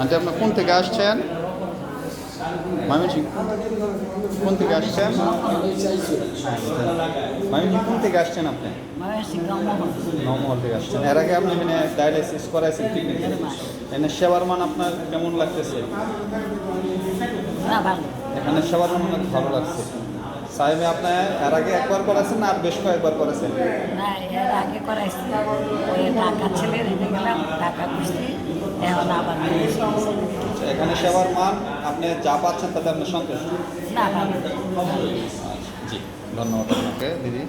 Aunty আপনি কোন থেকে আসছেন? ময়মনসিং কোন থেকে আসছেন? ময়মনসিং কোন থেকে আসছেন আপনি? নমহল থেকে আসছেন। এর আগে আপনি এখানে ডায়ালিসিস করাইছেন পিকনিক এখানে সেবার মান আপনার কেমন লাগতেছে? এখানে সেবার মান ভালো লাগছে। সাহেবে আপনি এর আগে একবার করেছেন না আর বেশ কয়েকবার করেছেন? না এর আগে করাইছি। ওই ঢাকা ছেলে রেখে গেলাম ঢাকা বসছি এখন আবার আচ্ছা, এখানে সেবার মান আপনি যা পাচ্ছেন তাতে আপনি সন্তুষ্ট? না ভালো জি ধন্যবাদ আপনাকে দিদি।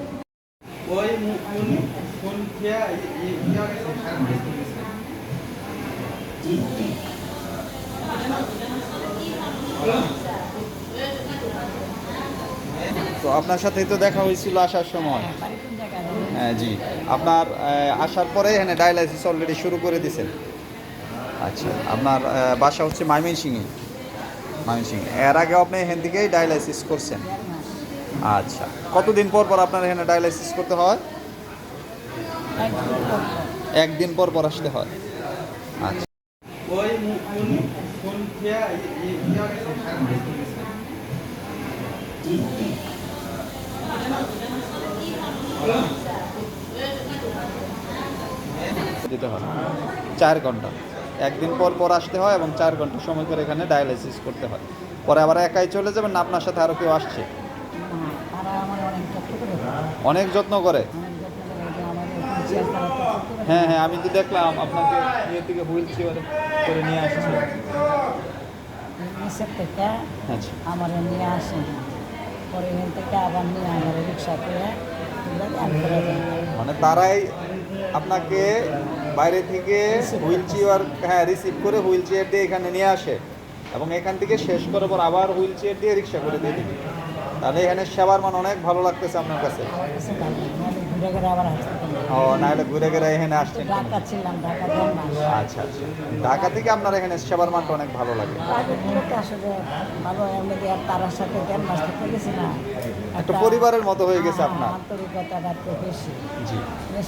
তো আপনার সাথেই তো দেখা হয়েছিল আসার সময়। জায়গায়? হ্যাঁ জি। আপনার আসার পরে এখানে ডায়ালাইসিস অলরেডি শুরু করে দিয়েছেন। আচ্ছা আপনার বাসা হচ্ছে ময়মনসিংহে। ময়মনসিংহ। এর আগে আপনি এখান থেকেই ডায়ালাইসিস করছেন। আচ্ছা কতদিন পর পর আপনার এখানে ডায়ালাইসিস করতে হয়? একদিন পর পর আসতে হয়। আচ্ছা। দিতে হয়। চার ঘণ্টা। একদিন পর পর আসতে হয় এবং চার ঘণ্টা সময় করে এখানে ডায়ালাইসিস করতে হয়। পরে আবার একাই চলে যাবেন না আপনার সাথে আরও কেউ আসছে। অনেক যত্ন করে। হ্যাঁ হ্যাঁ আমি তো দেখলাম আপনাকে ইয়ে থেকে হুইল চেয়ার করে নিয়ে আসছে। আচ্ছা। আমার নিয়ে পরে এখান থেকে আবার নিয়ে আমার রিক্সা করে মানে তারাই আপনাকে বাইরে থেকে হুইল চেয়ার হ্যাঁ রিসিভ করে হুইল চেয়ার দিয়ে এখানে নিয়ে আসে এবং এখান থেকে শেষ করার পর আবার হুইল চেয়ার দিয়ে রিক্সা করে দিয়ে দিবে। তাহলে এখানে সেবার মান অনেক ভালো লাগতেছে আপনার কাছে। ও, নাহলে ঘুরে ঘুরে এখানে আসছেন আচ্ছা আচ্ছা। ঢাকা থেকে আপনার এখানে সেবার মানটা অনেক ভালো লাগে। একটা পরিবারের মতো হয়ে গেছে আপনার। আন্তরিকতাটা একটু বেশি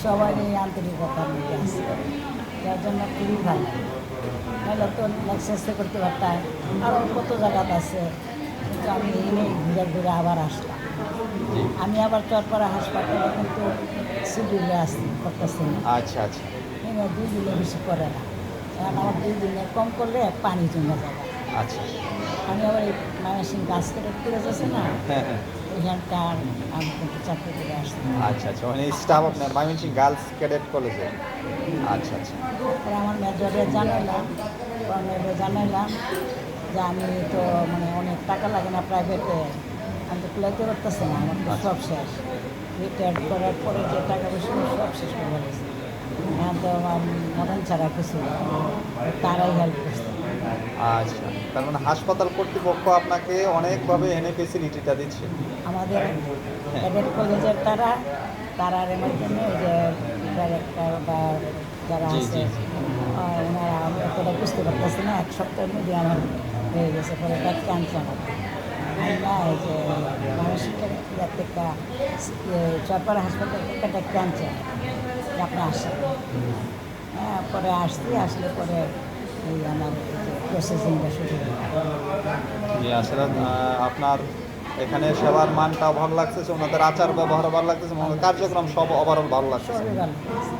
সবাই আছে। যার জন্য খুবই ভালো তো করতে পারতাম। আরও কত জায়গাতে আছে? কিন্তু আমি ঘুরে ঘুরে আবার আসলাম। আমি আবার চরপাড়া হাসপাতালে কিন্তু শিডিউলে আসছি করতেছি না। আচ্ছা আচ্ছা। এনে দুই দিনে বেশি করে না। এখন আমার দুই দিনে কম করলে পানি জমে যাবে। আচ্ছা। আমি আবার এই ময়মনসিং গাছ কেটে তুলে যাচ্ছে না। হ্যাঁ হ্যাঁ। আমি কিন্তু চাকরি করে আসছি আচ্ছা আচ্ছা। মানে স্টাফ আপনার ময়মনসিং গার্লস ক্যাডেট কলেজে আচ্ছা আচ্ছা। আমার মেজরে জানাইলাম। মেজরে জানাইলাম। যে আমি তো মানে অনেক টাকা লাগে না প্রাইভেটে আমি তো কুলাইতে পারতেছি না আমার তো সব শেষ। রিটায়ার্ড করার পরে যে টাকা পয়সা সব শেষ করে গেছে এখন তো আমার মরণ ছাড়া কিছু তারাই হেল্প করছে। আচ্ছা তার মানে হাসপাতাল কর্তৃপক্ষ আপনাকে অনেকভাবে এনে ফেসিলিটিটা দিচ্ছে। আমাদের ক্যাডেট কলেজের তারা তারার মাধ্যমে ওই যে ডাইরেক্টর বা যারা আছে। ওনারা আমি এতটা বুঝতে পারতেছি না এক সপ্তাহের মধ্যে আমার হয়ে গেছে পরে আমার না এই যে মানসিক ইয়ার থেকে হাসপাতাল থেকে আনছে যে আপনি আসেন। হ্যাঁ পরে আসছি আসলে পরে এই আমার প্রসেসিংটা শুরু জি আসলে আপনার এখানে সেবার মানটাও ভালো লাগতেছে ওনাদের আচার ব্যবহার ভালো লাগতেছে কার্যক্রম সব ওভারঅল ভালো লাগতেছে। সবই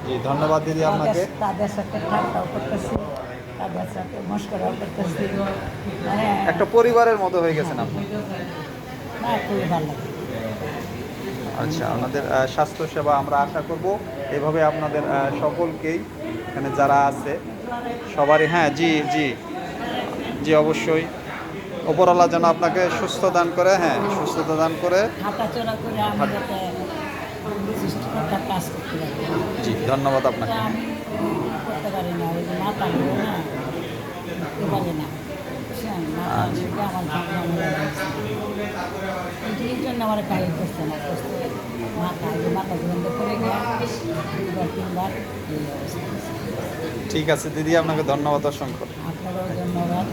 জি ধন্যবাদ দিদি আপনাকে। তাদের- সাথে করতেছি। তাদের সাথে মস্করাও করতেছি মানে একটা পরিবারের মতো হয়ে গেছেন আপনি। না খুবই ভালো লাগে আচ্ছা আপনাদের স্বাস্থ্যসেবা আমরা আশা করব। এভাবে আপনাদের সকলকেই এখানে যারা আছে সবারই হ্যাঁ জি জি জি অবশ্যই। ওপরওয়ালা যেন আপনাকে সুস্থ দান করে হ্যাঁ সুস্থতা দান করে। জি ধন্যবাদ আপনাকে। পারি না ওই যে মাথা ঘুরে না পারি না। আচ্ছা। হয়ে কিন্তু এই জন্য আমার করছে না মাথা মাথা তিনবার ঠিক আছে দিদি আপনাকে ধন্যবাদ অসংখ্য। আপনারও ধন্যবাদ।